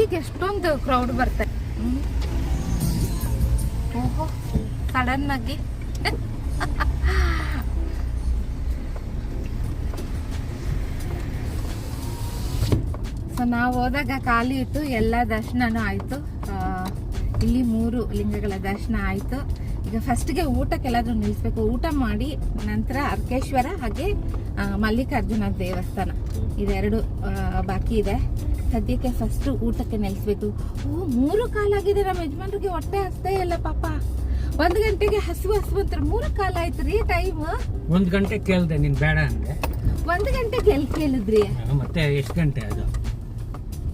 ಈಗ ಎಷ್ಟೊಂದು ಕ್ರೌಡ್ ಬರ್ತಾರೆ ಹ್ಮ್. ಓಹೋ ಸಡನ್ ಆಗಿ. ಸೊ ನಾವು ಹೋದಾಗ ಖಾಲಿ ಇತ್ತು, ಎಲ್ಲ ದರ್ಶನನೂ ಆಯಿತು. ಇಲ್ಲಿ ಮೂರು ಲಿಂಗಗಳ ದರ್ಶನ ಆಯಿತು. ಈಗ ಫಸ್ಟ್ಗೆ ಊಟಕ್ಕೆಲ್ಲಾದ್ರೂ ನಿಲ್ಲಿಸ್ಬೇಕು. ಊಟ ಮಾಡಿ ನಂತರ ಅರ್ಕೇಶ್ವರ ಹಾಗೆ ಮಲ್ಲಿಕಾರ್ಜುನ ದೇವಸ್ಥಾನ. ಇದೆರಡು ಬಾಕಿ ಇದೆ. ಸದ್ಯಕ್ಕೆ ಫಸ್ಟ್ ಊಟಕ್ಕೆ ನೆಲೆಸ್ಬೇಕು ಓ ಮೂರು ಕಾಲಾಗಿದೆ ನಮ್ಮ ಯಜಮಾನ್ರಿಗೆ ಹೊಟ್ಟೆ ಹಸ್ತಾ ಇಲ್ಲ ಪಾಪ. ಒಂದ್ ಗಂಟೆಗೆ ಹಸಿವು ಹಸಿವು ಅಂತಾರೆ ಮೂರು ಕಾಲ ಆಯ್ತು ರೀ ಟೈಮ್ ಒಂದ್ ಗಂಟೆ ಕೇಳ್ದೆ ನೀನ್ ಬೇಡ ಅಂದ್ರೆ ಒಂದ್ ಗಂಟೆಗೆ ಎಲ್ಲಿ ಕೇಳಿದ್ರಿ. ಮತ್ತೆ ಎಷ್ಟು ಗಂಟೆ ಅದು?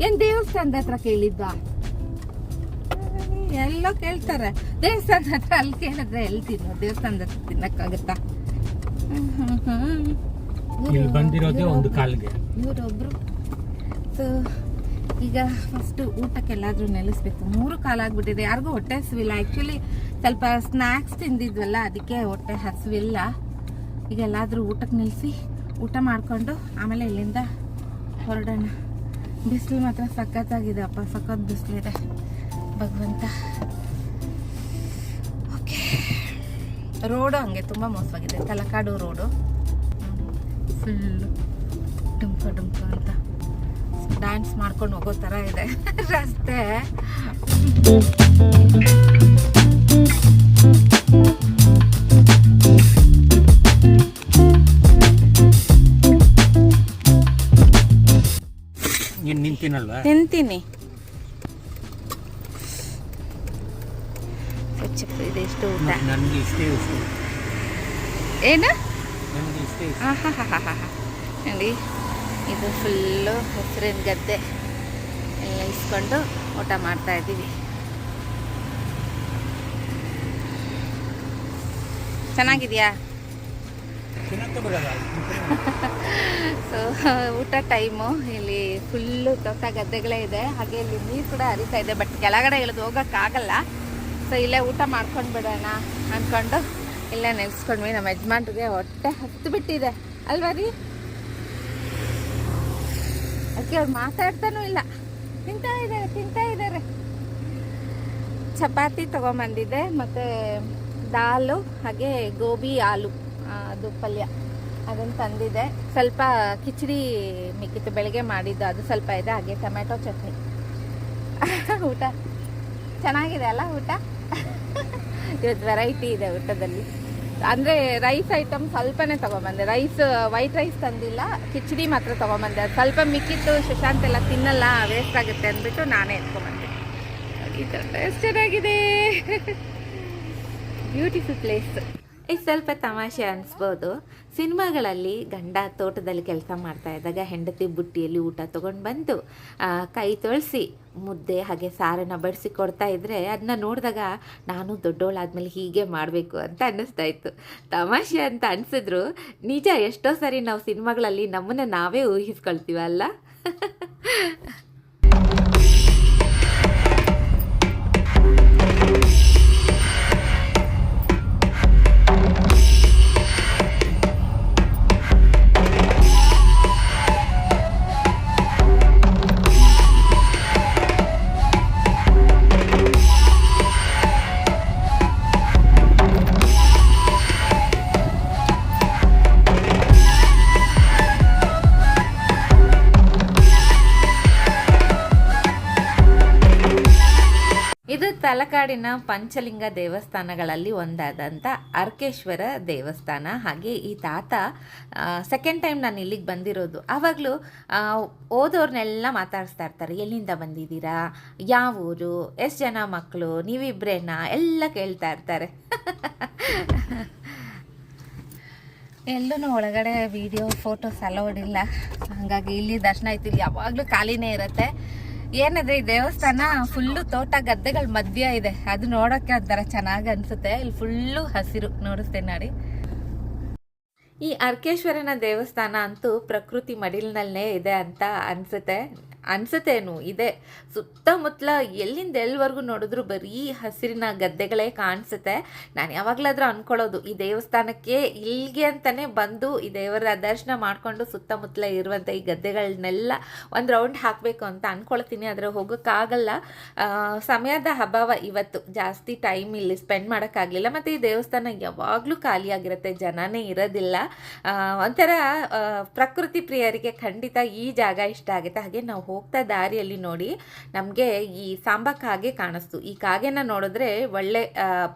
ಏನ್ ದೇವಸ್ಥಾನದ ಹತ್ರ ಕೇಳಿದ್ವಾ? ಎಲ್ಲೋ ಕೇಳ್ತಾರೆ. ದೇವಸ್ಥಾನ ಹತ್ರ ಅಲ್ಲಿ ಕೇಳಿದ್ರೆ ಎಲ್ಲಿ ತಿನ್ನೋ? ದೇವಸ್ಥಾನದ ಹತ್ರ ತಿನ್ನಕ್ಕಾಗತ್ತಾ. ಇಲ್ಲಿ ಬಂದಿರೋದೇ ಒಂದು. ಕಾಲ್ಗೆ. ಇವರೊಬ್ರು. ಸೊ ಈಗ ಫಸ್ಟ್ ಊಟಕ್ಕೆಲ್ಲಾದ್ರೂ ನೆಲೆಸ್ಬೇಕು. ಮೂರು ಕಾಲ ಆಗ್ಬಿಟ್ಟಿದೆ. ಯಾರಿಗೂ ಹೊಟ್ಟೆ ಹಸಿವಿಲ್ಲ. ಆ್ಯಕ್ಚುಲಿ ಸ್ವಲ್ಪ ಸ್ನ್ಯಾಕ್ಸ್ ತಿಂದಿದ್ವಲ್ಲ, ಅದಕ್ಕೆ ಹೊಟ್ಟೆ ಹಸಿವಿಲ್ಲ. ಈಗ ಎಲ್ಲಾದರೂ ಊಟಕ್ಕೆ ನಿಲ್ಲಿಸಿ ಊಟ ಮಾಡಿಕೊಂಡು ಆಮೇಲೆ ಇಲ್ಲಿಂದ ಹೊರಡೋಣ. ಬಿಸಿಲು ಮಾತ್ರ ಸಖತ್ತಾಗಿದೆ ಅಪ್ಪ. ಸಖತ್ ಬಿಸಿಲಿದೆ ಭಗವಂತ. ಓಕೆ ರೋಡು ಹಂಗೆ ತುಂಬ ಮೋಸವಾಗಿದೆ. ತಲಕಾಡು ರೋಡು ಫುಲ್ಲು ಡುಮ್ಕ ಡುಮ್ಕ ಅಂತ. ಡ್ಯಾನ್ಸ್ ಮಾಡ್ಕೊಂಡು ಹೋಗೋ ಥರ ಇದೆ. ರಸ್ತೆ. ನೀನ್ ನಿಂತಿನಲ್ವಾ? ತಿಂತೀನಿ ಇದೆ ಇಷ್ಟು ಊಟ. ಏನು? ಹಾಂ ಇಷ್ಟೇ ಇಷ್ಟ. ಆಹಾಹಾಹಾಹಾ. ನೋಡಿ. ಇದು ಫುಲ್ಲು ಹಸಿರಿನ ಗದ್ದೆ ಎಲ್ಲ ಇಸ್ಕೊಂಡು ಊಟ ಮಾಡ್ತಾ ಇದ್ದೀವಿ. ಚೆನ್ನಾಗಿದೆಯಾ? ಸೊ ಊಟ ಟೈಮು ಇಲ್ಲಿ ಫುಲ್ಲು ತೋಟ ಗದ್ದೆಗಳೇ ಇದೆ. ಹಾಗೆ ಇಲ್ಲಿ ನೀರು ಕೂಡ ಹರಿತಾ ಇದೆ ಬಟ್ ಕೆಳಗಡೆ ಇಳಿದು ಹೋಗೋಕ್ಕಾಗಲ್ಲ ಸೊ ಇಲ್ಲೇ ಊಟ ಮಾಡ್ಕೊಂಡು ಬಿಡೋಣ ಅಂದ್ಕೊಂಡು ಇಲ್ಲೇ ನೆಲೆಸ್ಕೊಂಡ್ವಿ. ನಮ್ಮ ಯಜಮಾನ್ರಿಗೆ ಹೊಟ್ಟೆ ಹತ್ತು ಬಿಟ್ಟಿದೆ ಅಲ್ವಾ ರೀ? ಅದಕ್ಕೆ ಅವ್ರು ಮಾತಾಡ್ತಾನೂ ಇಲ್ಲ. ತಿಂತಾ ಇದ್ದಾರೆ ತಿಂತಾ ಇದ್ದಾರೆ. ಚಪಾತಿ ತೊಗೊಂಬಂದಿದ್ದೆ, ಮತ್ತು ದಾಲು, ಹಾಗೆ ಗೋಬಿ, ಆಲು ಅದು ಪಲ್ಯ. ಅದನ್ನು ತಂದಿದ್ದೆ. ಸ್ವಲ್ಪ ಕಿಚಡಿ ಮಿಕ್ಕಿತ್ತು ಬೆಳಗ್ಗೆ ಮಾಡಿದ್ದು, ಅದು ಸ್ವಲ್ಪ ಇದೆ, ಹಾಗೆ ಟೊಮೆಟೊ ಚಟ್ನಿ. ಊಟ. ಚೆನ್ನಾಗಿದೆ ಅಲ್ಲ ಊಟ? ಇವತ್ತು ವೆರೈಟಿ ಇದೆ ಊಟದಲ್ಲಿ. ಅಂದರೆ ರೈಸ್ ಐಟಮ್ ಸ್ವಲ್ಪನೇ ತೊಗೊಂಬಂದೆ. ರೈಸ್ ವೈಟ್ ರೈಸ್ ತಂದಿಲ್ಲ, ಕಿಚಡಿ ಮಾತ್ರ ತೊಗೊಂಬಂದೆ. ಸ್ವಲ್ಪ ಮಿಕ್ಕಿತ್ತು ಶಶಾಂತ್ ಎಲ್ಲ ತಿನ್ನಲ್ಲ ವೇಸ್ಟ್ ಆಗುತ್ತೆ ಅಂದ್ಬಿಟ್ಟು ನಾನೇ ಎತ್ಕೊಂಬಂದೆ. ಈ ಥರ ಎಷ್ಟು ಚೆನ್ನಾಗಿದೆ. ಬ್ಯೂಟಿಫುಲ್ ಪ್ಲೇಸ್ ಇದು ಸ್ವಲ್ಪ ತಮಾಷೆ ಅನಿಸ್ಬೋದು. ಸಿನಿಮಾಗಳಲ್ಲಿ ಗಂಡ ತೋಟದಲ್ಲಿ ಕೆಲಸ ಮಾಡ್ತಾ ಇದ್ದಾಗ ಹೆಂಡತಿ ಬುಟ್ಟಿಯಲ್ಲಿ ಊಟ ತೊಗೊಂಡು ಬಂದು ಕೈ ತೊಳಸಿ, ಮುದ್ದೆ ಹಾಗೆ ಸಾರನ್ನು ಬಡಿಸಿ ಕೊಡ್ತಾ ಇದ್ರೆ ಅದನ್ನ ನೋಡಿದಾಗ ನಾನು ದೊಡ್ಡವಳಾದ್ಮೇಲೆ ಹೀಗೆ ಮಾಡಬೇಕು ಅಂತ ಅನ್ನಿಸ್ತಾ ಇತ್ತು. ತಮಾಷೆ ಅಂತ ಅನಿಸಿದ್ರು. ನಿಜ ಎಷ್ಟೋ ಸರಿ ನಾವು ಸಿನಿಮಾಗಳಲ್ಲಿ ನಮ್ಮನ್ನು ನಾವೇ ಊಹಿಸ್ಕೊಳ್ತೀವಲ್ಲ? ತಲಕಾಡಿನ ಪಂಚಲಿಂಗ ದೇವಸ್ಥಾನಗಳಲ್ಲಿ ಒಂದಾದಂಥ ಅರ್ಕೇಶ್ವರ ದೇವಸ್ಥಾನ. ಹಾಗೆ ಈ ತಾತ ಸೆಕೆಂಡ್ ಟೈಮ್ ನಾನು ಇಲ್ಲಿಗೆ ಬಂದಿರೋದು. ಆವಾಗಲೂ ಓದೋರ್ನೆಲ್ಲ ಮಾತಾಡಿಸ್ತಾ ಇರ್ತಾರೆ. ಎಲ್ಲಿಂದ ಬಂದಿದ್ದೀರಾ? ಯಾವ ಊರು? ಎಷ್ಟು ಜನ ಮಕ್ಕಳು ನೀವಿಬ್ರೇನಾ? ಎಲ್ಲ ಕೇಳ್ತಾ ಇರ್ತಾರೆ. ಎಲ್ಲೂ ಒಳಗಡೆ ವಿಡಿಯೋ ಫೋಟೋಸ್ ಅಲೋಡ್ ಇಲ್ಲ. ಹಾಗಾಗಿ ಇಲ್ಲಿ ದರ್ಶನ ಆಯ್ತು. ಯಾವಾಗಲೂ ಖಾಲಿನೇ ಇರುತ್ತೆ. ಏನಿದೆ, ಈ ದೇವಸ್ಥಾನ ಫುಲ್ಲು ತೋಟ ಗದ್ದೆಗಳ ಮಧ್ಯ ಇದೆ. ಅದು ನೋಡಕ್ಕೆ ಒಂಥರ ಚೆನ್ನಾಗಿ ಅನ್ಸುತ್ತೆ. ಇಲ್ಲಿ ಫುಲ್ಲು ಹಸಿರು. ನೋಡಿಸ್ತೇನೆ ನೋಡಿ. ಈ ಅರ್ಕೇಶ್ವರನ ದೇವಸ್ಥಾನ ಅಂತೂ ಪ್ರಕೃತಿ ಮಡಿಲಿನಲ್ಲೇ ಇದೆ ಅಂತ ಅನ್ಸುತ್ತೆ. ಅನ್ಸುತ್ತೇನು ಇದೆ. ಸುತ್ತಮುತ್ತಲ ಎಲ್ಲಿಂದ ಎಲ್ಲಿವರೆಗೂ ನೋಡಿದ್ರು ಬರೀ ಹಸಿರಿನ ಗದ್ದೆಗಳೇ ಕಾಣಿಸುತ್ತೆ. ನಾನು ಯಾವಾಗಲಾದರೂ ಅನ್ಕೊಳ್ಳೋದು, ಈ ದೇವಸ್ಥಾನಕ್ಕೆ ಇಲ್ಲಿಗೆ ಅಂತಲೇ ಬಂದು ಈ ದೇವರ ದರ್ಶನ ಮಾಡಿಕೊಂಡು ಸುತ್ತಮುತ್ತಲ ಇರುವಂಥ ಈ ಗದ್ದೆಗಳನ್ನೆಲ್ಲ ಒಂದು ರೌಂಡ್ ಹಾಕಬೇಕು ಅಂತ ಅಂದ್ಕೊಳ್ತೀನಿ ಆದರೆ ಹೋಗೋಕ್ಕಾಗಲ್ಲ. ಸಮಯದ ಅಭಾವ ಇವತ್ತು. ಜಾಸ್ತಿ ಟೈಮ್ ಇಲ್ಲಿ ಸ್ಪೆಂಡ್ ಮಾಡೋಕ್ಕಾಗಲಿಲ್ಲ. ಮತ್ತು ಈ ದೇವಸ್ಥಾನ ಯಾವಾಗಲೂ ಖಾಲಿಯಾಗಿರುತ್ತೆ. ಜನನೇ ಇರೋದಿಲ್ಲ. ಒಂಥರ ಪ್ರಕೃತಿ ಪ್ರಿಯರಿಗೆ ಖಂಡಿತ ಈ ಜಾಗ ಇಷ್ಟ ಆಗುತ್ತೆ. ಹಾಗೆ ನಾವು ಹೋಗ್ತಾ ದಾರಿಯಲ್ಲಿ ನೋಡಿ ನಮಗೆ ಈ ಸಾಂಬ ಕಾಗೆ ಕಾಣಿಸ್ತು. ಈ ಕಾಗೆನ ನೋಡಿದ್ರೆ ಒಳ್ಳೆ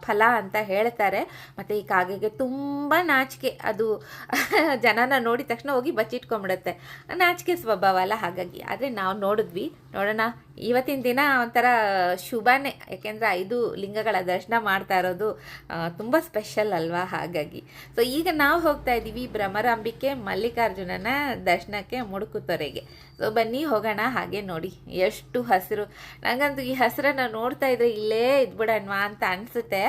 ಫಲ ಅಂತ ಹೇಳ್ತಾರೆ. ಮತ್ತು ಈ ಕಾಗೆಗೆ ತುಂಬ ನಾಚಿಕೆ. ಅದು ಜನನ ನೋಡಿದ ತಕ್ಷಣ ಹೋಗಿ ಬಚ್ಚಿಟ್ಕೊಂಡ್ಬಿಡುತ್ತೆ. ನಾಚಿಕೆ ಸ್ವಭಾವ ಅಲ್ಲ ಹಾಗಾಗಿ. ಆದರೆ ನಾವು ನೋಡಿದ್ವಿ. ನೋಡೋಣ ಇವತ್ತಿನ ದಿನ ಒಂಥರ ಶುಭನೇ. ಯಾಕೆಂದರೆ ಐದು ಲಿಂಗಗಳ ದರ್ಶನ ಮಾಡ್ತಾ ಇರೋದು ತುಂಬ ಸ್ಪೆಷಲ್ ಅಲ್ವಾ ಹಾಗಾಗಿ. ಸೊ ಈಗ ನಾವು ಹೋಗ್ತಾ ಇದ್ದೀವಿ ಭ್ರಮರಾಂಬಿಕೆ ಮಲ್ಲಿಕಾರ್ಜುನನ ದರ್ಶನಕ್ಕೆ ಮುಡುಕುತೊರೆಗೆ. ಸೊ ಬನ್ನಿ ಹೋಗೋಣ ಹಾಗೆ ನೋಡಿ. ಎಷ್ಟು ಹಸಿರು. ನನಗಂತೂ ಈ ಹಸಿರನ್ನ ನೋಡ್ತಾ ಇದ್ರೆ ಇಲ್ಲೇ ಇದ್ಬಿಡಣ್ವಾ ಅಂತ ಅನಿಸುತ್ತೆ.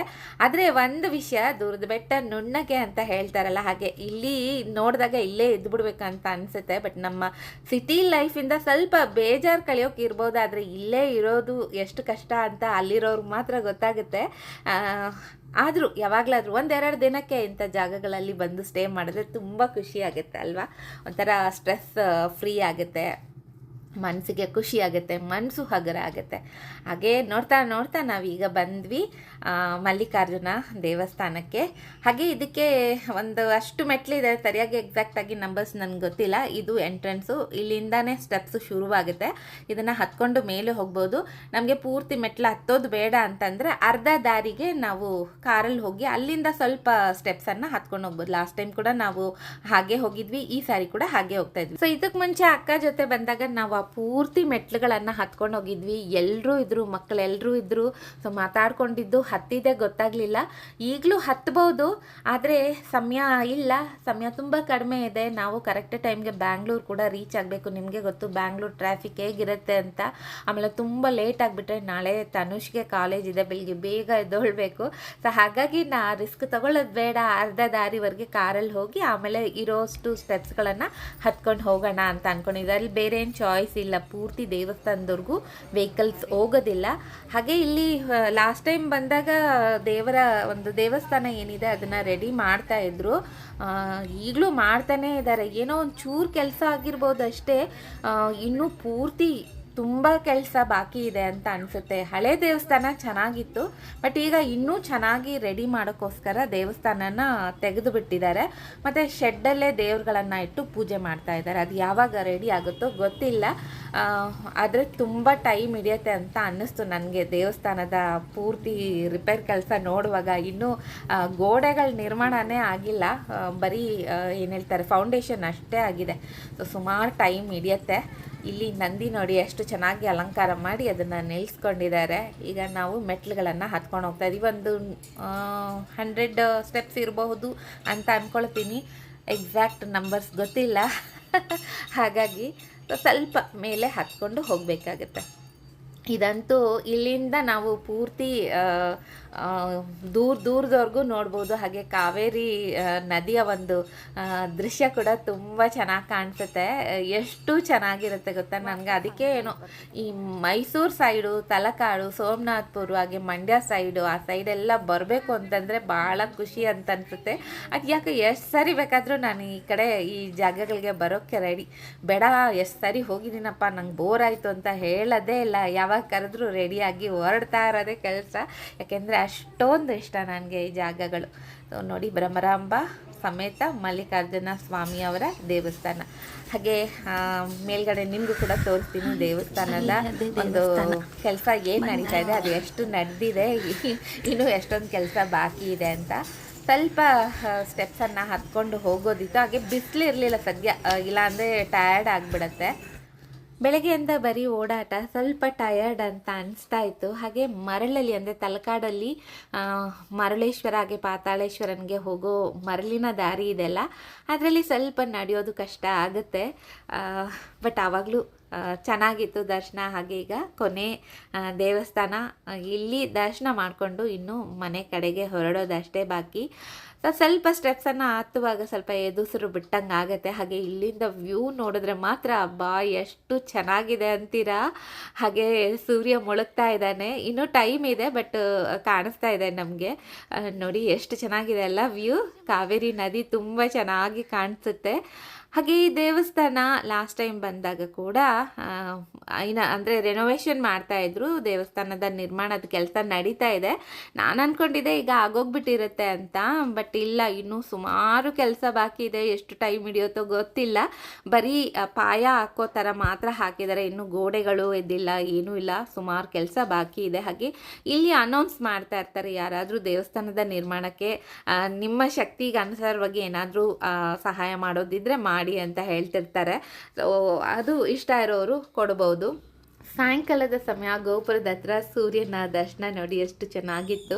ಆದರೆ ಒಂದು ವಿಷಯ, ದೂರದ ಬೆಟ್ಟ ನುಣ್ಣಗೆ ಅಂತ ಹೇಳ್ತಾರಲ್ಲ ಹಾಗೆ, ಇಲ್ಲಿ ನೋಡಿದಾಗ ಇಲ್ಲೇ ಇದ್ಬಿಡ್ಬೇಕಂತ ಅನಿಸುತ್ತೆ. ಬಟ್ ನಮ್ಮ ಸಿಟಿ ಲೈಫಿಂದ ಸ್ವಲ್ಪ ಬೇಜಾರು ಕಳಿಯೋಕೆ ಇರ್ಬೋದು ಆದರೆ ಇಲ್ಲೇ ಇರೋದು ಎಷ್ಟು ಕಷ್ಟ ಅಂತ ಅಲ್ಲಿರೋರ್ಗೆ ಮಾತ್ರ ಗೊತ್ತಾಗುತ್ತೆ. ಆದರೂ ಯಾವಾಗಲಾದರೂ ಒಂದೆರಡು ದಿನಕ್ಕೆ ಇಂಥ ಜಾಗಗಳಲ್ಲಿ ಬಂದು ಸ್ಟೇ ಮಾಡಿದ್ರೆ ತುಂಬ ಖುಷಿ ಆಗುತ್ತೆ ಅಲ್ವಾ? ಒಂಥರ ಸ್ಟ್ರೆಸ್ ಫ್ರೀ ಆಗುತ್ತೆ. ಮನಸ್ಸಿಗೆ ಖುಷಿ ಆಗುತ್ತೆ ಮನಸ್ಸು ಹಗರ ಆಗುತ್ತೆ. ಹಾಗೆ ನೋಡ್ತಾ ನೋಡ್ತಾ ನಾವೀಗ ಬಂದ್ವಿ ಮಲ್ಲಿಕಾರ್ಜುನ ದೇವಸ್ಥಾನಕ್ಕೆ. ಹಾಗೆ ಇದಕ್ಕೆ ಒಂದು ಅಷ್ಟು ಮೆಟ್ಲಿದೆ, ಸರಿಯಾಗಿ ಎಕ್ಸಾಕ್ಟಾಗಿ ನಂಬರ್ಸ್ ನನಗೆ ಗೊತ್ತಿಲ್ಲ. ಇದು ಎಂಟ್ರೆನ್ಸು ಇಲ್ಲಿಂದಾನೇ ಸ್ಟೆಪ್ಸು ಶುರುವಾಗುತ್ತೆ. ಇದನ್ನು ಹತ್ಕೊಂಡು ಮೇಲೆ ಹೋಗ್ಬೋದು. ನಮಗೆ ಪೂರ್ತಿ ಮೆಟ್ಲು ಹತ್ತೋದು ಬೇಡ ಅಂತಂದರೆ ಅರ್ಧ ದಾರಿಗೆ ನಾವು ಕಾರಲ್ಲಿ ಹೋಗಿ ಅಲ್ಲಿಂದ ಸ್ವಲ್ಪ ಸ್ಟೆಪ್ಸನ್ನು ಹತ್ಕೊಂಡು ಹೋಗ್ಬೋದು. ಲಾಸ್ಟ್ ಟೈಮ್ ಕೂಡ ನಾವು ಹಾಗೆ ಹೋಗಿದ್ವಿ, ಈ ಸಾರಿ ಕೂಡ ಹಾಗೆ ಹೋಗ್ತಾ ಇದ್ವಿ. ಸೊ ಇದಕ್ಕೆ ಮುಂಚೆ ಅಕ್ಕ ಜೊತೆ ಬಂದಾಗ ನಾವು ಪೂರ್ತಿ ಮೆಟ್ಲುಗಳನ್ನು ಹತ್ಕೊಂಡು ಹೋಗಿದ್ವಿ. ಎಲ್ಲರೂ ಇದ್ರು ಮಕ್ಕಳೆಲ್ಲರೂ ಇದ್ರು. ಸೊ ಮಾತಾಡ್ಕೊಂಡಿದ್ದು ಹತ್ತಿದೆ ಗೊತ್ತಾಗಲಿಲ್ಲ. ಈಗಲೂ ಹತ್ಬೋದು, ಆದರೆ ಸಮಯ ಇಲ್ಲ. ಸಮಯ ತುಂಬ ಕಡಿಮೆ ಇದೆ. ನಾವು ಕರೆಕ್ಟ್ ಟೈಮ್ಗೆ ಬ್ಯಾಂಗ್ಳೂರು ಕೂಡ ರೀಚ್ ಆಗಬೇಕು. ನಿಮಗೆ ಗೊತ್ತು ಬ್ಯಾಂಗ್ಳೂರು ಟ್ರಾಫಿಕ್ ಹೇಗಿರುತ್ತೆ ಅಂತ. ಆಮೇಲೆ ತುಂಬ ಲೇಟ್ ಆಗಿಬಿಟ್ರೆ ನಾಳೆ ತನುಷ್ಗೆ ಕಾಲೇಜ್ ಇದೆ. ಬೆಳಿಗ್ಗೆ ಬೇಗ ಎದ್ದೊಳ್ಬೇಕು. ಸೊ ಹಾಗಾಗಿ ನಾ ರಿಸ್ಕ್ ತಗೊಳ್ಳೋದು ಬೇಡ. ಅರ್ಧ ದಾರಿವರೆಗೆ ಕಾರಲ್ಲಿ ಹೋಗಿ ಆಮೇಲೆ ಇರೋಷ್ಟು ಸ್ಟೆಪ್ಸ್ಗಳನ್ನು ಹತ್ಕೊಂಡು ಹೋಗೋಣ ಅಂತ ಅಂದ್ಕೊಂಡಿದ್ದೆ ಅಲ್ಲಿ ಬೇರೆ ಏನು ಚಾಯ್ಸ್ ಇಲ್ಲ, ಪೂರ್ತಿ ದೇವಸ್ಥಾನದವ್ರಿಗೂ ವೆಹಿಕಲ್ಸ್ ಹೋಗೋದಿಲ್ಲ. ಹಾಗೆ ಇಲ್ಲಿ ಲಾಸ್ಟ್ ಟೈಮ್ ಬಂದಾಗ ದೇವರ ಒಂದು ದೇವಸ್ಥಾನ ಏನಿದೆ ಅದನ್ನು ರೆಡಿ ಮಾಡ್ತಾ ಇದ್ರು. ಈಗಲೂ ಮಾಡ್ತಾನೇ ಇದ್ದಾರೆ. ಏನೋ ಒಂದು ಚೂರು ಕೆಲಸ ಆಗಿರ್ಬೋದು ಅಷ್ಟೇ. ಇನ್ನೂ ಪೂರ್ತಿ ತುಂಬ ಕೆಲಸ ಬಾಕಿ ಇದೆ ಅಂತ ಅನಿಸುತ್ತೆ. ಹಳೆ ದೇವಸ್ಥಾನ ಚೆನ್ನಾಗಿತ್ತು, ಬಟ್ ಈಗ ಇನ್ನೂ ಚೆನ್ನಾಗಿ ರೆಡಿ ಮಾಡೋಕ್ಕೋಸ್ಕರ ದೇವಸ್ಥಾನನ ತೆಗೆದು ಬಿಟ್ಟಿದ್ದಾರೆ. ಮತ್ತು ಶೆಡ್ಡಲ್ಲೇ ದೇವ್ರುಗಳನ್ನು ಇಟ್ಟು ಪೂಜೆ ಮಾಡ್ತಾ ಇದ್ದಾರೆ. ಅದು ಯಾವಾಗ ರೆಡಿ ಆಗುತ್ತೋ ಗೊತ್ತಿಲ್ಲ. ಆದರೆ ತುಂಬ ಟೈಮ್ ಹಿಡಿಯುತ್ತೆ ಅಂತ ಅನ್ನಿಸ್ತು ನನಗೆ ದೇವಸ್ಥಾನದ ಪೂರ್ತಿ ರಿಪೇರ್ ಕೆಲಸ ನೋಡುವಾಗ. ಇನ್ನೂ ಗೋಡೆಗಳ ನಿರ್ಮಾಣನೇ ಆಗಿಲ್ಲ. ಬರೀ ಏನು ಹೇಳ್ತಾರೆ ಫೌಂಡೇಶನ್ ಅಷ್ಟೇ ಆಗಿದೆ. ಸೊ ಸುಮಾರು ಟೈಮ್ ಹಿಡಿಯುತ್ತೆ. ಇಲ್ಲಿ ನಂದಿ ನೋಡಿ ಎಷ್ಟು ಚೆನ್ನಾಗಿ ಅಲಂಕಾರ ಮಾಡಿ ಅದನ್ನು ನಿಲ್ಲಿಸ್ಕೊಂಡಿದ್ದಾರೆ ಈಗ ನಾವು ಮೆಟ್ಲುಗಳನ್ನು ಹತ್ಕೊಂಡು ಹೋಗ್ತಾ ಇದೀವಿ. ಒಂದು ಹಂಡ್ರೆಡ್ ಸ್ಟೆಪ್ಸ್ ಇರಬಹುದು ಅಂತ ಅಂದ್ಕೊಳ್ತೀನಿ ಎಕ್ಸಾಕ್ಟ್ ನಂಬರ್ಸ್ ಗೊತ್ತಿಲ್ಲ. ಹಾಗಾಗಿ ಸ್ವಲ್ಪ ಮೇಲೆ ಹತ್ಕೊಂಡು ಹೋಗಬೇಕಾಗತ್ತೆ. ಇದಂತೂ ಇಲ್ಲಿಂದ ನಾವು ಪೂರ್ತಿ ದೂರ ದೂರದವರೆಗೂ ನೋಡ್ಬೋದು. ಹಾಗೆ ಕಾವೇರಿ ನದಿಯ ಒಂದು ದೃಶ್ಯ ಕೂಡ ತುಂಬ ಚೆನ್ನಾಗಿ ಕಾಣಿಸುತ್ತೆ. ಎಷ್ಟು ಚೆನ್ನಾಗಿರುತ್ತೆ ಗೊತ್ತಾ? ನನಗೆ ಅದಕ್ಕೆ ಏನು, ಈ ಮೈಸೂರು ಸೈಡು, ತಲಕಾಡು, ಸೋಮನಾಥ್ಪುರ, ಹಾಗೆ ಮಂಡ್ಯ ಸೈಡು, ಆ ಸೈಡೆಲ್ಲ ಬರಬೇಕು ಅಂತಂದರೆ ಭಾಳ ಖುಷಿ ಅಂತ ಅನಿಸುತ್ತೆ ಅದು ಯಾಕೆ ಎಷ್ಟು ಸರಿ ಬೇಕಾದರೂ ನಾನು ಈ ಕಡೆ, ಈ ಜಾಗಗಳಿಗೆ ಬರೋಕ್ಕೆ ರೆಡಿ ಬೇಡ, ಎಷ್ಟು ಸರಿ ಹೋಗಿದ್ದೀನಪ್ಪ, ನಂಗೆ ಬೋರ್ ಆಯಿತು ಅಂತ ಹೇಳೋದೇ ಇಲ್ಲ. ಯಾವಾಗ ಕರೆದ್ರೂ ರೆಡಿಯಾಗಿ ಹೊರಡ್ತಾ ಇರೋದೇ ಕೆಲಸ. ಯಾಕೆಂದರೆ ಅಷ್ಟೊಂದು ಇಷ್ಟ ನನಗೆ ಈ ಜಾಗಗಳು. ಸೊ ನೋಡಿ ಬ್ರಹ್ಮರಾಂಬ ಸಮೇತ ಮಲ್ಲಿಕಾರ್ಜುನ ಸ್ವಾಮಿಯವರ ದೇವಸ್ಥಾನ. ಹಾಗೆ ಮೇಲ್ಗಡೆ ನಿಮಗೂ ಕೂಡ ತೋರಿಸ್ತೀನಿ ದೇವಸ್ಥಾನದ ಒಂದು ಕೆಲಸ ಏನು ನಡೀತಾ ಇದೆ ಅದು ಎಷ್ಟು ನಡೆದಿದೆ ಇನ್ನೂ ಎಷ್ಟೊಂದು ಕೆಲಸ ಬಾಕಿ ಇದೆ ಅಂತ. ಸ್ವಲ್ಪ ಸ್ಟೆಪ್ಸನ್ನು ಹತ್ಕೊಂಡು ಹೋಗೋದಿತ್ತು. ಹಾಗೆ ಬಿಸಿಲಿರಲಿಲ್ಲ ಸದ್ಯ. ಇಲ್ಲಾಂದರೆ ಟಯರ್ಡ್ ಆಗಿಬಿಡತ್ತೆ. ಬೆಳಗ್ಗೆಯಿಂದ ಬರೀ ಓಡಾಟ, ಸ್ವಲ್ಪ ಟಯರ್ಡ್ ಅಂತ ಅನಿಸ್ತಾ ಇತ್ತು. ಹಾಗೆ ಮರಳಲ್ಲಿ ಅಂದರೆ ತಲಕಾಡಲ್ಲಿ ಮರಳೇಶ್ವರ ಹಾಗೆ ಪಾತಾಳೇಶ್ವರನಿಗೆ ಹೋಗೋ ಮರಳಿನ ದಾರಿ ಇದೆಲ್ಲ. ಅದರಲ್ಲಿ ಸ್ವಲ್ಪ ನಡೆಯೋದು ಕಷ್ಟ ಆಗುತ್ತೆ. ಬಟ್ ಆವಾಗಲೂ ಚೆನ್ನಾಗಿತ್ತು ದರ್ಶನ. ಹಾಗೆ ಈಗ ಕೊನೆ ದೇವಸ್ಥಾನ. ಇಲ್ಲಿ ದರ್ಶನ ಮಾಡಿಕೊಂಡು ಇನ್ನು ಮನೆ ಕಡೆಗೆ ಹೊರಡೋದಷ್ಟೇ ಬಾಕಿ. ಸ್ವಲ್ಪ ಸ್ಟೆಪ್ಸನ್ನು ಹತ್ತುವಾಗ ಸ್ವಲ್ಪ ಎದುಸರು ಬಿಟ್ಟಂಗೆ ಆಗುತ್ತೆ. ಹಾಗೆ ಇಲ್ಲಿಂದ ವ್ಯೂ ನೋಡಿದ್ರೆ ಮಾತ್ರ, ಅಬ್ಬಾ, ಎಷ್ಟು ಚೆನ್ನಾಗಿದೆ ಅಂತೀರಾ? ಹಾಗೆ ಸೂರ್ಯ ಮುಳುಗ್ತಾ ಇದ್ದಾನೆ. ಇನ್ನೂ ಟೈಮ್ ಇದೆ ಬಟ್ ಕಾಣಿಸ್ತಾ ಇದೆ ನಮಗೆ. ನೋಡಿ, ಎಷ್ಟು ಚೆನ್ನಾಗಿದೆ ಅಲ್ಲ ವ್ಯೂ ಕಾವೇರಿ ನದಿ ತುಂಬ ಚೆನ್ನಾಗಿ ಕಾಣಿಸುತ್ತೆ. ಹಾಗೆ ಈ ದೇವಸ್ಥಾನ ಲಾಸ್ಟ್ ಟೈಮ್ ಬಂದಾಗ ಕೂಡ ಇನ್ನು ಅಂದರೆ ರೆನೋವೇಷನ್ ಮಾಡ್ತಾ ಇದ್ರು, ದೇವಸ್ಥಾನದ ನಿರ್ಮಾಣದ ಕೆಲಸ ನಡೀತಾ ಇದೆ. ನಾನು ಅಂದ್ಕೊಂಡಿದ್ದೆ ಈಗ ಆಗೋಗ್ಬಿಟ್ಟಿರುತ್ತೆ ಅಂತ ಬಟ್ ಇಲ್ಲ, ಇನ್ನೂ ಸುಮಾರು ಕೆಲಸ ಬಾಕಿ ಇದೆ, ಎಷ್ಟು ಟೈಮ್ ಹಿಡಿಯುತ್ತೋ ಗೊತ್ತಿಲ್ಲ. ಬರೀ ಪಾಯ ಹಾಕೋ ಥರ ಮಾತ್ರ ಹಾಕಿದ್ದಾರೆ, ಇನ್ನೂ ಗೋಡೆಗಳು ಎದ್ದಿಲ್ಲ ಏನೂ ಇಲ್ಲ, ಸುಮಾರು ಕೆಲಸ ಬಾಕಿ ಇದೆ. ಹಾಗೆ ಇಲ್ಲಿ ಅನೌನ್ಸ್ ಮಾಡ್ತಾ ಇರ್ತಾರೆ ಯಾರಾದರೂ ದೇವಸ್ಥಾನದ ನಿರ್ಮಾಣಕ್ಕೆ ನಿಮ್ಮ ಶಕ್ತಿಗೆ ಅನುಸಾರವಾಗಿ ಏನಾದರೂ ಸಹಾಯ ಮಾಡೋದಿದ್ರೆ ಮಾಡಿ. ಅಂತ ಹೇಳ್ತಿರ್ತಾರೆ. ಸೊ ಅದು ಇಷ್ಟ ಇರೋರು ಕೊಡ್ಬೋದು. ಸಾಯಂಕಾಲದ ಸಮಯ ಗೋಪುರದ ಹತ್ರ ಸೂರ್ಯನ ದರ್ಶನ ನೋಡಿ ಎಷ್ಟು ಚೆನ್ನಾಗಿತ್ತು.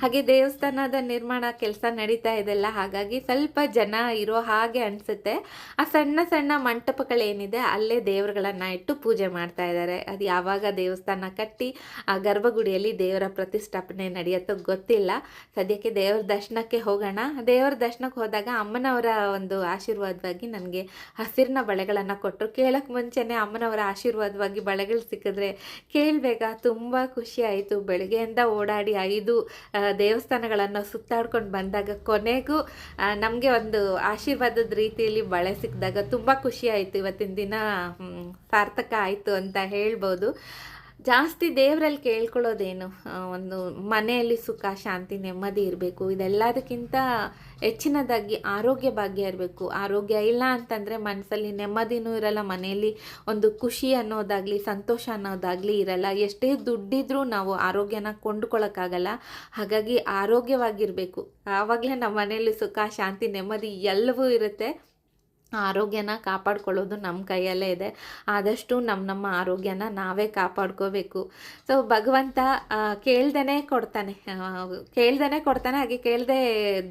ಹಾಗೆ ದೇವಸ್ಥಾನದ ನಿರ್ಮಾಣ ಕೆಲಸ ನಡೀತಾ ಇದೆಲ್ಲ ಹಾಗಾಗಿ ಸ್ವಲ್ಪ ಜನ ಇರೋ ಹಾಗೆ ಅನಿಸುತ್ತೆ. ಆ ಸಣ್ಣ ಸಣ್ಣ ಮಂಟಪಗಳೇನಿದೆ, ಅಲ್ಲೇ ದೇವರುಗಳನ್ನು ಇಟ್ಟು ಪೂಜೆ ಮಾಡ್ತಾ ಇದ್ದಾರೆ. ಅದು ಯಾವಾಗ ದೇವಸ್ಥಾನ ಕಟ್ಟಿ, ಆ ಗರ್ಭಗುಡಿಯಲ್ಲಿ ದೇವರ ಪ್ರತಿಷ್ಠಾಪನೆ ನಡೆಯುತ್ತೋ ಗೊತ್ತಿಲ್ಲ. ಸದ್ಯಕ್ಕೆ ದೇವರ ದರ್ಶನಕ್ಕೆ ಹೋಗೋಣ. ದೇವರ ದರ್ಶನಕ್ಕೆ ಹೋದಾಗ ಅಮ್ಮನವರ ಒಂದು ಆಶೀರ್ವಾದವಾಗಿ ನನಗೆ ಹಸಿರಿನ ಬಳೆಗಳನ್ನು ಕೊಟ್ಟರು. ಕೇಳಕ್ಕೆ ಮುಂಚೆನೇ ಅಮ್ಮನವರ ಆಶೀರ್ವಾದವಾಗಿ ಬಳೆಗಳು ಸಿಕ್ಕಿದ್ರೆ ಕೇಳಬೇಕ ತುಂಬ ಖುಷಿ ಆಯಿತು. ಬೆಳಗ್ಗೆಯಿಂದ ಓಡಾಡಿ ಐದು ದೇವಸ್ಥಾನಗಳನ್ನು ಸುತ್ತಾಡ್ಕೊಂಡು ಬಂದಾಗ ಕೊನೆಗೂ ನಮಗೆ ಒಂದು ಆಶೀರ್ವಾದದ ರೀತಿಯಲ್ಲಿ ಬಳೆ ಸಿಕ್ಕಿದಾಗ ತುಂಬ ಖುಷಿ ಆಯಿತು. ಇವತ್ತಿನ ದಿನ ಸಾರ್ಥಕ ಆಯಿತು ಅಂತ ಹೇಳ್ಬೋದು. ಜಾಸ್ತಿ ದೇವರಲ್ಲಿ ಕೇಳ್ಕೊಳ್ಳೋದೇನು? ಒಂದು ಮನೆಯಲ್ಲಿ ಸುಖ, ಶಾಂತಿ, ನೆಮ್ಮದಿ ಇರಬೇಕು. ಇದೆಲ್ಲದಕ್ಕಿಂತ ಹೆಚ್ಚಿನದಾಗಿ ಆರೋಗ್ಯ ಭಾಗ್ಯ ಇರಬೇಕು. ಆರೋಗ್ಯ ಇಲ್ಲ ಅಂತಂದರೆ ಮನಸ್ಸಲ್ಲಿ ನೆಮ್ಮದಿನೂ ಇರಲ್ಲ, ಮನೆಯಲ್ಲಿ ಒಂದು ಖುಷಿ ಅನ್ನೋದಾಗಲಿ, ಸಂತೋಷ ಅನ್ನೋದಾಗಲಿ ಇರಲ್ಲ. ಎಷ್ಟೇ ದುಡ್ಡಿದ್ರೂ ನಾವು ಆರೋಗ್ಯನ ಕೊಂಡ್ಕೊಳ್ಳೋಕ್ಕಾಗಲ್ಲ. ಹಾಗಾಗಿ ಆರೋಗ್ಯವಾಗಿರಬೇಕು. ಆವಾಗಲೇ ನಮ್ಮ ಮನೆಯಲ್ಲಿ ಸುಖ, ಶಾಂತಿ, ನೆಮ್ಮದಿ ಎಲ್ಲವೂ ಇರುತ್ತೆ. ಆರೋಗ್ಯನ ಕಾಪಾಡ್ಕೊಳ್ಳೋದು ನಮ್ಮ ಕೈಯಲ್ಲೇ ಇದೆ. ಆದಷ್ಟು ನಮ್ಮ ನಮ್ಮ ಆರೋಗ್ಯನ ನಾವೇ ಕಾಪಾಡ್ಕೋಬೇಕು. ಸೊ ಭಗವಂತ ಕೇಳ್ದೇ ಕೊಡ್ತಾನೆ. ಕೇಳ್ದೇ ಕೊಡ್ತಾನೆ, ಹಾಗೆ ಕೇಳದೆ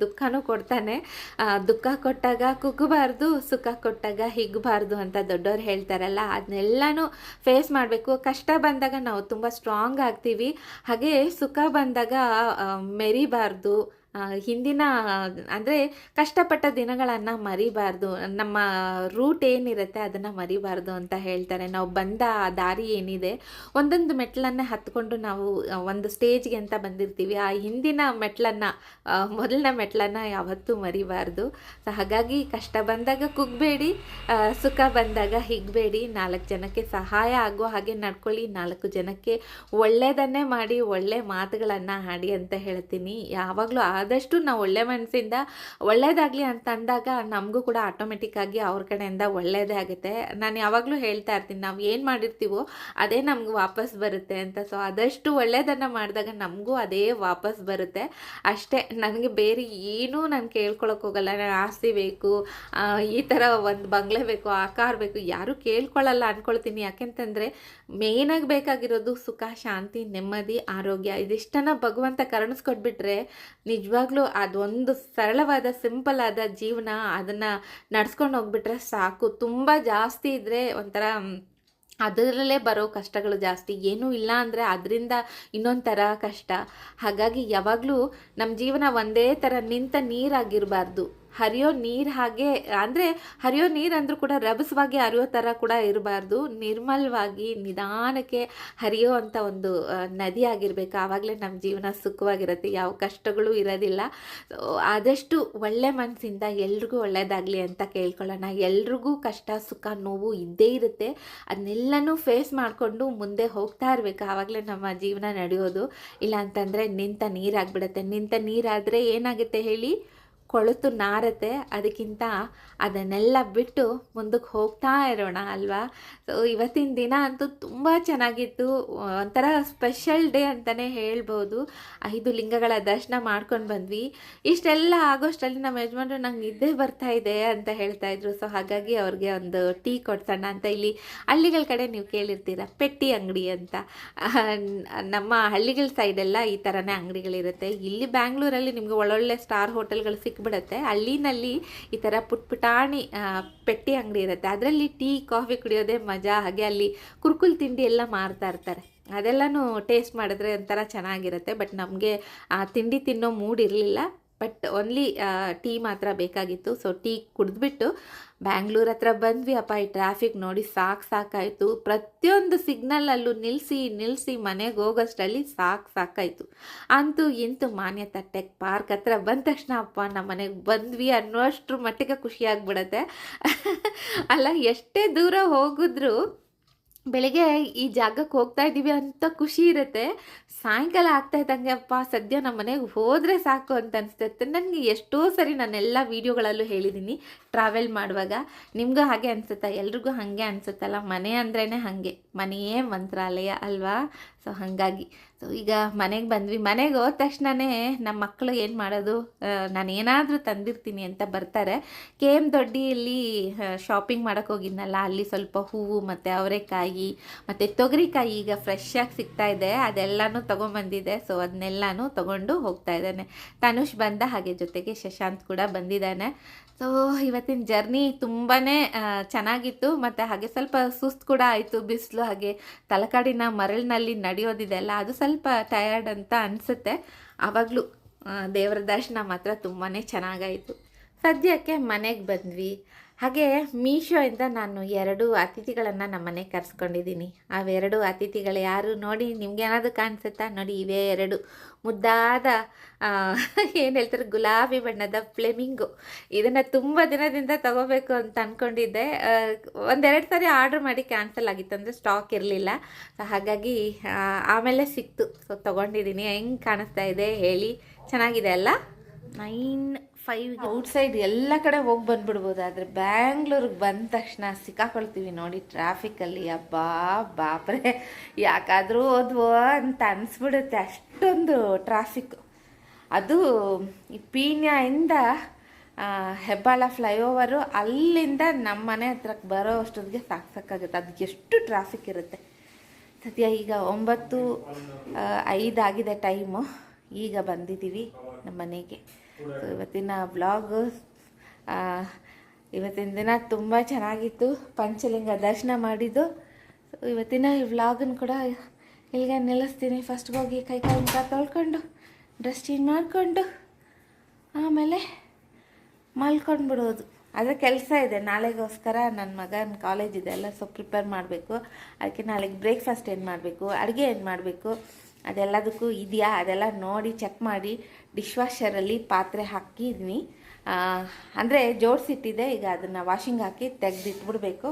ದುಃಖನೂ ಕೊಡ್ತಾನೆ. ದುಃಖ ಕೊಟ್ಟಾಗ ಕುಗ್ಗಬಾರ್ದು, ಸುಖ ಕೊಟ್ಟಾಗ ಹಿಗ್ಗಬಾರ್ದು ಅಂತ ದೊಡ್ಡವ್ರು ಹೇಳ್ತಾರಲ್ಲ, ಅದನ್ನೆಲ್ಲನೂ ಫೇಸ್ ಮಾಡಬೇಕು. ಕಷ್ಟ ಬಂದಾಗ ನಾವು ತುಂಬ ಸ್ಟ್ರಾಂಗ್ ಆಗ್ತೀವಿ. ಹಾಗೆ ಸುಖ ಬಂದಾಗ ಮೆರಿಬಾರ್ದು ಹಿಂದಿನ ಅಂದರೆ ಕಷ್ಟಪಟ್ಟ ದಿನಗಳನ್ನು ಮರಿಬಾರ್ದು. ನಮ್ಮ ರೂಟ್ ಏನಿರುತ್ತೆ ಅದನ್ನು ಮರಿಬಾರ್ದು ಅಂತ ಹೇಳ್ತಾರೆ. ನಾವು ಬಂದ ಆ ದಾರಿ ಏನಿದೆ ಒಂದೊಂದು ಮೆಟ್ಲನ್ನು ಹತ್ಕೊಂಡು ನಾವು ಆ, ಒಂದು ಸ್ಟೇಜ್ಗೆ ಅಂತ ಬಂದಿರ್ತೀವಿ. ಆ ಹಿಂದಿನ ಮೆಟ್ಲನ್ನು ಮೊದಲನೇ ಮೆಟ್ಲನ್ನು ಯಾವತ್ತೂ ಮರಿಬಾರ್ದು. ಸೊ ಹಾಗಾಗಿ ಕಷ್ಟ ಬಂದಾಗ ಕುಗ್ಬೇಡಿ ಸುಖ ಬಂದಾಗ ಹಿಗ್ಬೇಡಿ. ನಾಲ್ಕು ಜನಕ್ಕೆ ಸಹಾಯ ಆಗೋ ಹಾಗೆ ನಡ್ಕೊಳ್ಳಿ. ನಾಲ್ಕು ಜನಕ್ಕೆ ಒಳ್ಳೆಯದನ್ನೇ ಮಾಡಿ ಒಳ್ಳೆ ಮಾತುಗಳನ್ನು ಹಾಡಿ ಅಂತ ಹೇಳ್ತೀನಿ. ಯಾವಾಗಲೂ ಆದಷ್ಟು ನಾವು ಒಳ್ಳೆ ಮನಸ್ಸಿಂದ ಒಳ್ಳೇದಾಗಲಿ ಅಂತ ಅಂದಾಗ ನಮಗೂ ಕೂಡ ಆಟೋಮೆಟಿಕ್ಕಾಗಿ ಅವ್ರ ಕಡೆಯಿಂದ ಒಳ್ಳೆಯದೇ ಆಗುತ್ತೆ. ನಾನು ಯಾವಾಗಲೂ ಹೇಳ್ತಾ ಇರ್ತೀನಿ, ನಾವು ಏನು ಮಾಡಿರ್ತೀವೋ ಅದೇ ನಮ್ಗೆ ವಾಪಸ್ ಬರುತ್ತೆ ಅಂತ. ಸೊ ಆದಷ್ಟು ಒಳ್ಳೆಯದನ್ನು ಮಾಡಿದಾಗ ನಮಗೂ ಅದೇ ವಾಪಸ್ ಬರುತ್ತೆ. ಅಷ್ಟೇ, ನನಗೆ ಬೇರೆ ಏನೂ ನಾನು ಕೇಳ್ಕೊಳಕ್ಕೆ ಹೋಗಲ್ಲ. ನಾನು ಆಸ್ತಿ ಬೇಕು ಈ ಥರ ಒಂದು ಬಂಗ್ಲೆ ಬೇಕು, ಆ ಕಾರ್ ಬೇಕು, ಯಾರೂ ಕೇಳ್ಕೊಳ್ಳಲ್ಲ ಅಂದ್ಕೊಳ್ತೀನಿ ಯಾಕೆಂತಂದರೆ ಮೇಯ್ನಾಗಿ ಬೇಕಾಗಿರೋದು ಸುಖ, ಶಾಂತಿ, ನೆಮ್ಮದಿ, ಆರೋಗ್ಯ. ಇದಿಷ್ಟನ್ನು ಭಗವಂತ ಕರುಣಿಸ್ಕೊಟ್ಬಿಟ್ರೆ ನಿಜವಾಗ್ಲೂ ಅದೊಂದು ಸರಳವಾದ ಸಿಂಪಲ್ ಆದ ಜೀವನ ಅದನ್ನು ನಡ್ಸ್ಕೊಂಡು ಹೋಗ್ಬಿಟ್ರೆ ಸಾಕು. ತುಂಬ ಜಾಸ್ತಿ ಇದ್ದರೆ ಒಂಥರ ಅದರಲ್ಲೇ ಬರೋ ಕಷ್ಟಗಳು ಜಾಸ್ತಿ. ಏನೂ ಇಲ್ಲ ಅಂದರೆ ಅದರಿಂದ ಇನ್ನೊಂದು ಕಷ್ಟ. ಹಾಗಾಗಿ ಯಾವಾಗಲೂ ನಮ್ಮ ಜೀವನ ಒಂದೇ ಥರ ನಿಂತ ನೀರಾಗಿರಬಾರ್ದು. ಹರಿಯೋ ನೀರು ಹಾಗೆ, ಅಂದರೆ ಹರಿಯೋ ನೀರು ಅಂದರೂ ಕೂಡ ರಭಸವಾಗಿ ಹರಿಯೋ ಥರ ಕೂಡ ಇರಬಾರ್ದು. ನಿರ್ಮಲವಾಗಿ, ನಿಧಾನಕ್ಕೆ ಹರಿಯೋ ಅಂಥ ಒಂದು ನದಿ ಆಗಿರಬೇಕು. ಆವಾಗಲೇ ನಮ್ಮ ಜೀವನ ಸುಖವಾಗಿರುತ್ತೆ. ಯಾವ ಕಷ್ಟಗಳು ಇರೋದಿಲ್ಲ. ಆದಷ್ಟು ಒಳ್ಳೆ ಮನಸ್ಸಿಂದ ಎಲ್ರಿಗೂ ಒಳ್ಳೆಯದಾಗಲಿ ಅಂತ ಕೇಳ್ಕೊಳ್ಳೋಣ. ಎಲ್ರಿಗೂ ಕಷ್ಟ, ಸುಖ, ನೋವು ಇದ್ದೇ ಇರುತ್ತೆ. ಅದನ್ನೆಲ್ಲನೂ ಫೇಸ್ ಮಾಡಿಕೊಂಡು ಮುಂದೆ ಹೋಗ್ತಾ ಇರಬೇಕು. ಆವಾಗಲೇ ನಮ್ಮ ಜೀವನ ನಡೆಯೋದು. ಇಲ್ಲ ಅಂತಂದರೆ ನಿಂತ ನೀರಾಗ್ಬಿಡುತ್ತೆ. ನಿಂತ ನೀರಾದರೆ ಏನಾಗುತ್ತೆ ಹೇಳಿ? ಕೊಳೆತು ನಾರತ್ತೆ, ಅದಕ್ಕಿಂತ ಅದನ್ನೆಲ್ಲ ಬಿಟ್ಟು ಮುಂದಕ್ಕೆ ಹೋಗ್ತಾ ಇರೋಣ ಅಲ್ವಾ? ಸೊ ಇವತ್ತಿನ ದಿನ ಅಂತೂ ತುಂಬ ಚೆನ್ನಾಗಿತ್ತು. ಒಂಥರ ಸ್ಪೆಷಲ್ ಡೇ ಅಂತಲೇ ಹೇಳ್ಬೋದು. ಐದು ಲಿಂಗಗಳ ದರ್ಶನ ಮಾಡ್ಕೊಂಡು ಬಂದ್ವಿ. ಇಷ್ಟೆಲ್ಲ ಆಗೋಷ್ಟರಲ್ಲಿ ನಮ್ಮ ಯಜಮಾನ್ರು ನಂಗೆ ನಿದ್ದೆ ಬರ್ತಾ ಇದೆ ಅಂತ ಹೇಳ್ತಾ ಇದ್ರು. ಸೊ ಹಾಗಾಗಿ ಅವ್ರಿಗೆ ಒಂದು ಟೀ ಕೊಡ್ಸೋಣ ಅಂತ ಇಲ್ಲಿ ಹಳ್ಳಿಗಳ ಕಡೆ ನೀವು ಕೇಳಿರ್ತೀರ. ಪೆಟ್ಟಿ ಅಂಗಡಿ ಅಂತ. ನಮ್ಮ ಹಳ್ಳಿಗಳ ಸೈಡೆಲ್ಲ ಈ ಥರನೇ ಅಂಗಡಿಗಳಿರುತ್ತೆ. ಇಲ್ಲಿ ಬ್ಯಾಂಗ್ಳೂರಲ್ಲಿ ನಿಮಗೆ ಒಳ್ಳೊಳ್ಳೆ ಸ್ಟಾರ್ ಹೋಟೆಲ್ಗಳು ಸಿಕ್ಕ ಸಿಕ್ಬಿಡುತ್ತೆ. ಹಳ್ಳಿನಲ್ಲಿ ಈ ಥರ ಪುಟ್ ಪುಟಾಣಿ ಪೆಟ್ಟಿ ಅಂಗಡಿ ಇರುತ್ತೆ. ಅದರಲ್ಲಿ ಟೀ, ಕಾಫಿ ಕುಡಿಯೋದೇ ಮಜಾ. ಹಾಗೆ ಅಲ್ಲಿ ಕುರ್ಕುಲ್ ತಿಂಡಿ ಎಲ್ಲ ಮಾರ್ತಾ ಇರ್ತಾರೆ. ಅದೆಲ್ಲನೂ ಟೇಸ್ಟ್ ಮಾಡಿದ್ರೆ ಒಂಥರ ಚೆನ್ನಾಗಿರುತ್ತೆ. ಬಟ್ ನಮಗೆ ಆ ತಿಂಡಿ ತಿನ್ನೋ ಮೂಡ್ ಇರಲಿಲ್ಲ. ಬಟ್ ಓನ್ಲಿ ಟೀ ಮಾತ್ರ ಬೇಕಾಗಿತ್ತು. ಸೊ, ಟೀ ಕುಡಿದ್ಬಿಟ್ಟು ಬ್ಯಾಂಗ್ಳೂರ್ ಹತ್ರ ಬಂದ್ವಿ. ಅಪ್ಪ, ಈ ಟ್ರಾಫಿಕ್ ನೋಡಿ ಸಾಕು ಸಾಕಾಯಿತು. ಪ್ರತಿಯೊಂದು ಸಿಗ್ನಲಲ್ಲೂ ನಿಲ್ಲಿಸಿ ನಿಲ್ಲಿಸಿ ಮನೆಗೆ ಹೋಗೋಷ್ಟರಲ್ಲಿ ಸಾಕು ಸಾಕಾಯಿತು. ಅಂತೂ ಇಂತೂ ಮಾನ್ಯ ಟೆಕ್ ಪಾರ್ಕ್ ಹತ್ರ ಬಂದ ತಕ್ಷಣ ಅಪ್ಪ ನಮ್ಮ ಮನೆಗೆ ಬಂದ್ವಿ ಅನ್ನೋಷ್ಟ್ರ ಮಟ್ಟಿಗೆ ಖುಷಿ ಆಗ್ಬಿಡತ್ತೆ. ಅಲ್ಲ, ಎಷ್ಟೇ ದೂರ ಹೋಗಿದ್ರು ಬೆಳಿಗ್ಗೆ ಈ ಜಾಗಕ್ಕೆ ಹೋಗ್ತಾ ಇದ್ದೀವಿ ಅಂತ ಖುಷಿ ಇರುತ್ತೆ. ಸಾಯಂಕಾಲ ಆಗ್ತಾ ಇದ್ದಂಗೆ ಅಪ್ಪ, ಸದ್ಯ ನಮ್ಮ ಮನೆಗೆ ಹೋದರೆ ಸಾಕು ಅಂತ ಅನಿಸುತ್ತೆ ನನಗೆ ಎಷ್ಟೋ ಸರಿ ನಾನೆಲ್ಲ ವೀಡಿಯೋಗಳಲ್ಲೂ ಹೇಳಿದ್ದೀನಿ ಟ್ರಾವೆಲ್ ಮಾಡುವಾಗ ನಿಮಗೂ ಹಾಗೆ ಅನಿಸುತ್ತಾ? ಎಲ್ರಿಗೂ ಹಾಗೆ ಅನಿಸುತ್ತಲ್ಲ? ಮನೆ ಅಂದ್ರೇ ಹಾಗೆ. ಮನೆಯೇ ಮಂತ್ರಾಲಯ ಅಲ್ವಾ? ಸೊ ಹಾಗಾಗಿ. ಸೊ ಈಗ ಮನೆಗೆ ಬಂದ್ವಿ. ಮನೆಗೆ ಹೋದ ತಕ್ಷಣವೇ ನಮ್ಮ ಮಕ್ಕಳು ಏನು ಮಾಡೋದು? ನಾನು ಏನಾದರೂ ತಂದಿರ್ತೀನಿ ಅಂತ ಬರ್ತಾರೆ. ಕೆ ಎಂ ದೊಡ್ಡಿಯಲ್ಲಿ ಶಾಪಿಂಗ್ ಮಾಡೋಕ್ಕೆ ಹೋಗಿದ್ನಲ್ಲ, ಅಲ್ಲಿ ಸ್ವಲ್ಪ ಹೂವು ಮತ್ತು ಅವರೆಕಾಯಿ ಮತ್ತು ತೊಗರಿಕಾಯಿ ಈಗ ಫ್ರೆಶ್ ಆಗಿ ಸಿಗ್ತಾ ಇದೆ. ಅದೆಲ್ಲನೂ ತೊಗೊಂಬಂದಿದೆ. ಸೊ ಅದನ್ನೆಲ್ಲನೂ ತೊಗೊಂಡು ಹೋಗ್ತಾ ಇದ್ದಾನೆ. ತನುಷ್ ಬಂದ ಹಾಗೆ ಜೊತೆಗೆ ಶಶಾಂತ್ ಕೂಡ ಬಂದಿದ್ದಾನೆ. ಸೊ ಇವತ್ತಿನ ಜರ್ನಿ ತುಂಬಾ ಚೆನ್ನಾಗಿತ್ತು. ಮತ್ತು ಹಾಗೆ ಸ್ವಲ್ಪ ಸುಸ್ತು ಕೂಡ ಆಯಿತು. ಬಿಸಿಲು ಹಾಗೆ ತಲಕಾಡಿನ ಮರಳಿನಲ್ಲಿ ನಡೆಯೋದಿದೆಲ್ಲ. ಅದು ಸ್ವಲ್ಪ ಟಯರ್ಡ್ ಅಂತ ಅನಿಸುತ್ತೆ. ಆವಾಗಲೂ ದೇವರ ದರ್ಶನ ಮಾತ್ರ ತುಂಬಾ ಚೆನ್ನಾಗಾಯಿತು. ಸದ್ಯಕ್ಕೆ ಮನೆಗೆ ಬಂದ್ವಿ. ಹಾಗೆ ಮೀಶೋಯಿಂದ ನಾನು ಎರಡು ಅತಿಥಿಗಳನ್ನು ನಮ್ಮ ಮನೆಗೆ ಕರೆಸ್ಕೊಂಡಿದ್ದೀನಿ. ಅವೆರಡು ಅತಿಥಿಗಳು ಯಾರು ನೋಡಿ ನಿಮ್ಗೆ ಏನಾದರೂ ಕಾಣಿಸುತ್ತಾ? ನೋಡಿ ಇವೇ ಎರಡು ಮುದ್ದಾದ ಏನು ಹೇಳ್ತಾರೆ, ಗುಲಾಬಿ ಬಣ್ಣದ ಫ್ಲೆಮಿಂಗು. ಇದನ್ನು ತುಂಬ ದಿನದಿಂದ ತಗೋಬೇಕು ಅಂತ ಅಂದ್ಕೊಂಡಿದ್ದೆ ಒಂದೆರಡು ಸಾರಿ ಆರ್ಡ್ರ್ ಮಾಡಿ ಕ್ಯಾನ್ಸಲ್ ಆಗಿತ್ತು, ಅಂದರೆ ಸ್ಟಾಕ್ ಇರಲಿಲ್ಲ. ಸೊ ಹಾಗಾಗಿ ಆಮೇಲೆ ಸಿಕ್ತು. ಸೊ ತೊಗೊಂಡಿದ್ದೀನಿ. ಹೆಂಗೆ ಕಾಣಿಸ್ತಾ ಇದೆ ಹೇಳಿ. ಚೆನ್ನಾಗಿದೆ ಅಲ್ಲ? ನೈನ್ ಫೈವ್ ಔಟ್ಸೈಡ್ ಎಲ್ಲ ಕಡೆ ಹೋಗಿ ಬಂದ್ಬಿಡ್ಬೋದು, ಆದರೆ ಬ್ಯಾಂಗ್ಳೂರಿಗೆ ಬಂದ ತಕ್ಷಣ ಸಿಕ್ಕಾಕೊಳ್ತೀವಿ ನೋಡಿ ಟ್ರಾಫಿಕಲ್ಲಿ ಅಬ್ಬಾ, ಬಾಪ್ರೆ. ಯಾಕಾದರೂ ಓದ್ವೋ ಅಂತ ಅನಿಸ್ಬಿಡುತ್ತೆ ಅಷ್ಟೊಂದು ಟ್ರಾಫಿಕ್ ಅದು ಈ ಪೀಣ್ಯಿಂದ ಹೆಬ್ಬಾಳ ಫ್ಲೈಓವರು ಅಲ್ಲಿಂದ ನಮ್ಮ ಮನೆ ಹತ್ರಕ್ಕೆ ಬರೋ ಅಷ್ಟೊತ್ತಿಗೆ ಸಾಕು ಸಾಕಾಗುತ್ತೆ. ಅದು ಎಷ್ಟು ಟ್ರಾಫಿಕ್ ಇರುತ್ತೆ. ಸದ್ಯ ಈಗ ಒಂಬತ್ತು ಐದಾಗಿದೆ ಟೈಮು ಈಗ ಬಂದಿದ್ದೀವಿ ನಮ್ಮ ಮನೆಗೆ. ಸೊ ಇವತ್ತಿನ ವ್ಲಾಗ್ ಇವತ್ತಿನ ದಿನ ತುಂಬ ಚೆನ್ನಾಗಿತ್ತು. ಪಂಚಲಿಂಗ ದರ್ಶನ ಮಾಡಿದ್ದು. ಸೊ ಇವತ್ತಿನ ಈ ವ್ಲಾಗನ್ನು ಕೂಡ ಇಲ್ಲಿಗೆ ನಿಲ್ಲಿಸ್ತೀನಿ. ಫಸ್ಟ್ ಹೋಗಿ ಕೈ ಕಾಲು ಮುಖ ತೊಳ್ಕೊಂಡು ಡ್ರೆಸ್ ಚೇಂಜ್ ಮಾಡಿಕೊಂಡು, ಆಮೇಲೆ ಮಲ್ಕೊಂಡು ಬಿಡೋದು ಅದೇ ಕೆಲಸ ಇದೆ. ನಾಳೆಗೋಸ್ಕರ ನನ್ನ ಮಗನ ಕಾಲೇಜ್ ಇದೆ ಎಲ್ಲ ಸೊ ಪ್ರಿಪೇರ್ ಮಾಡಬೇಕು. ಅದಕ್ಕೆ ನಾಳೆಗೆ ಬ್ರೇಕ್ಫಾಸ್ಟ್ ಏನು ಮಾಡಬೇಕು, ಅಡುಗೆ ಏನು ಮಾಡಬೇಕು? ಅದೆಲ್ಲದಕ್ಕೂ ಇದೆಯಾ? ಅದೆಲ್ಲ ನೋಡಿ ಚೆಕ್ ಮಾಡಿ ಡಿಶ್ ವಾಷರಲ್ಲಿ ಪಾತ್ರೆ ಹಾಕಿದ್ವಿ. ಅಂದರೆ ಜೋಡಿಸಿಟ್ಟಿದೆ ಈಗ ಅದನ್ನು ವಾಷಿಂಗ್ ಹಾಕಿ ತೆಗೆದಿಟ್ಬಿಡ್ಬೇಕು.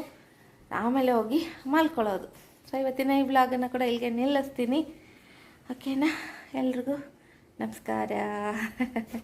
ಆಮೇಲೆ ಹೋಗಿ ಮಲ್ಕೊಳ್ಳೋದು. ಸೊ ಇವತ್ತಿನ ಈ ಬ್ಲಾಗನ್ನು ಕೂಡ ಇಲ್ಲಿಗೆ ನಿಲ್ಲಿಸ್ತೀನಿ. ಓಕೆನಾ ಎಲ್ರಿಗೂ ನಮಸ್ಕಾರ.